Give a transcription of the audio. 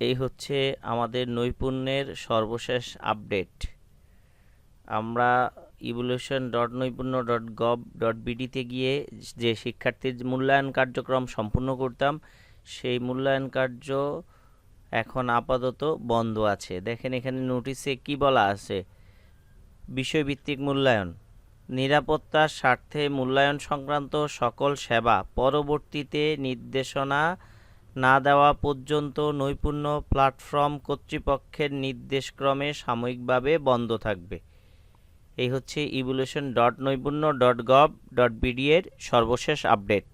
এই হচ্ছে আমাদের নৈপুণ্যের সর্বশেষ আপডেট। আমরা evolution dot Naipunya dot gov dot বিডিতে গিয়ে যে শিক্ষার্থীর মূল্যায়ন কার্যক্রম সম্পূর্ণ করতাম, সেই মূল্যায়ন কার্য এখন আপাতত বন্ধ আছে। দেখেন এখানে নোটিশে কি বলা আছে? বিষয়ভিত্তিক মূল্যায়ন। নিরাপত্তার স্বার্থে মূল্যায়ন সংক্রান্ত সকল সেবা পরবর্তীতে নির্দেশনা না দেওয়া পর্যন্ত নৈপুণ্য প্ল্যাটফর্ম কর্তৃপক্ষের নির্দেশক্রমে সাময়িকভাবে বন্ধ থাকবে। এই হচ্ছে evolution dot Naipunya dot gov dot BD এর সর্বশেষ আপডেট